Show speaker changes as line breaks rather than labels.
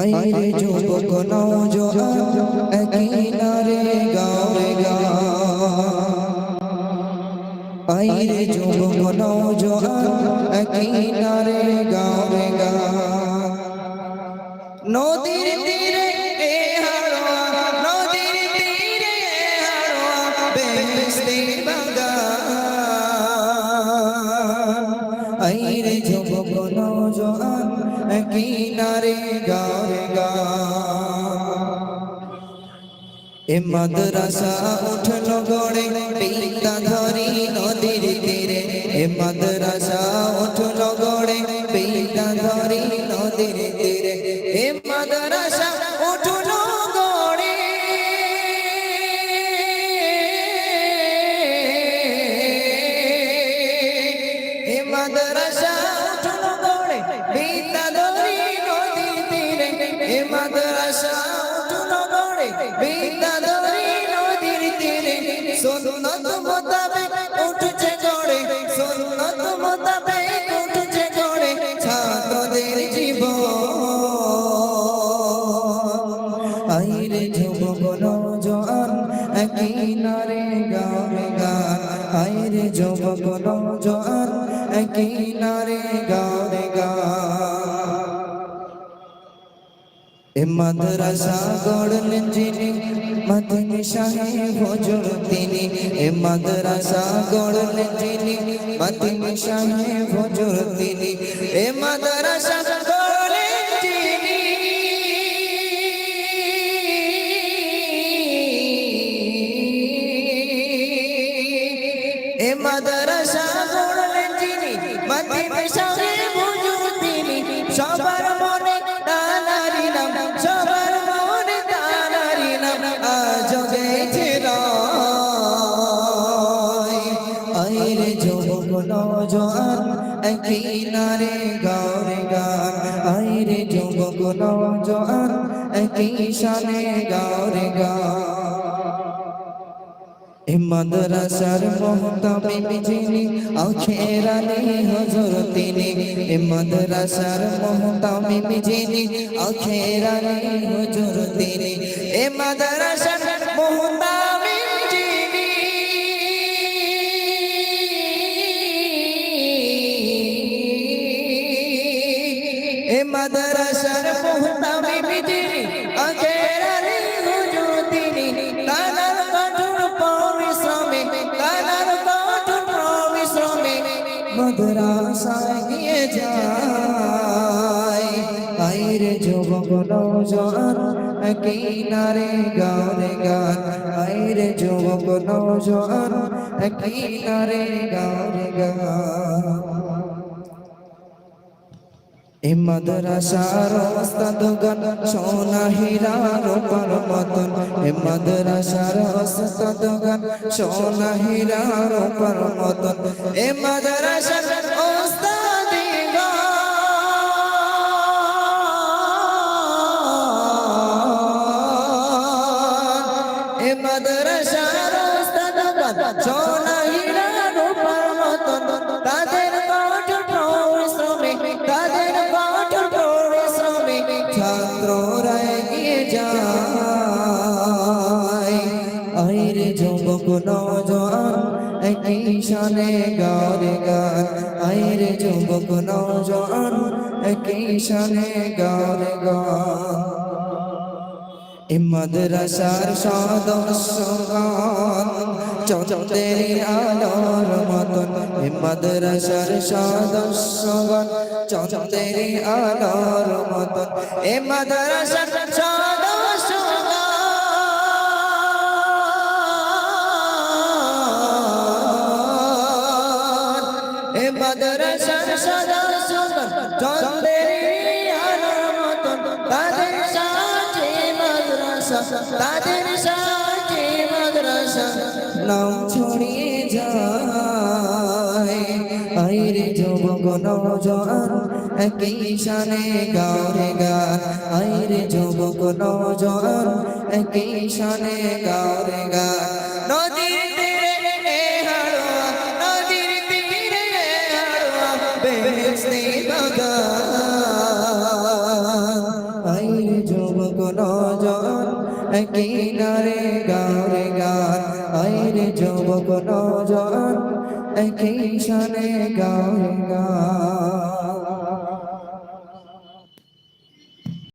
আইরে যুবক নওজোয়ান একই নারে গাওরে গা। আইরে যুবক নওজোয়ান একই নারে গাওরে গা। নদীর তীরে এ হাড়োয়া নদীর তীরে এ হাড়োয়া বেহেশতি বাগান। আইরে যুবক কিনারে গারে গা এ মাদ্রাসা উঠল গড়ে পিতা ধরি নদীর তীরে এ মাদ্রাসা উঠল গড়ে পিতা ধরি নদীর তীরে এ মাদ্রাসা উঠল গড়ে এ মাদ্রাসা মাদ্রাসা উঠল গড়ে নদীর তীরে, সুন্নত মোতাবেক উঠছে গড়ে, সুন্নত মোতাবেক উঠছে গড়ে ছাত্রদের জীবন। আইরে যুবক নওজোয়ান একই নারে গাওরে গান আইরে যুবক নওজোয়ান একই নারে গাওরে গান মাদ্রাসা গড়লেন যিনি মাদিনী সাহেব হজর তিনি। এ মাদ্রাসা গড়লেন যিনি মাদিনী সাহেব হজর তিনি। এ মাদ্রাসা এ মাদ্রাসা গড়লেন যিনি মাদিনী সাহেব যুবক নওজোয়ান একই নারে গাওরে গান। আইরে যুবক নওজোয়ান একই শানে গাওরে গান। মাদ্রাসার মোহতামিম যিনি আখেরানি হজর তিনি। মাদ্রাসার মোহতামিম যিনি আখেরানি হজর তিনি। এ মাদ্রাসার মোহতামিম মাদ্রাসার মোহতামিম যিনি আখেরানি হজর তিনি। তানার কঠোর পরিশ্রমে তানার কঠোর পরিশ্রমে মাদ্রাসায় গিয়ে যায়। আইরে যুবক নওজোয়ান কিনারে গানে গান। আইরে যুবক নওজোয়ান কিনারে গানে গান। এ মাদ্রাসার ওস্তাদ গান সোনা হীরার রূপার মতন। এ মাদ্রাসার ওস্তাদ গান সোনা হীরার রূপার মতন। এ মাদ্রাসার একই শানে গারে গান, আইরে যুবক নওজোয়ান একই শানে গারে গান। মাদ্রাসার সদস্যগণ চন্দ্রের আলোর মতন। মাদ্রাসার সদস্যগণ চন্দ্রের আলোর মতন। এ মাদ্রাসার তাদের সাথে মাদ্রাসা নাম ছড়িয়ে যায়। আইরে যুবক নওজোয়ান একই শানে গাওরে গান আইরে যুবক নওজোয়ান একই শানে গাওরে গান নদীর তীরে এ হাড়োয়া, নদীর তীরে এ হাড়োয়া, বেহেশতি বাগান কিনারে গারে গান আইরে যুবক নজন একই শানে গারে গান।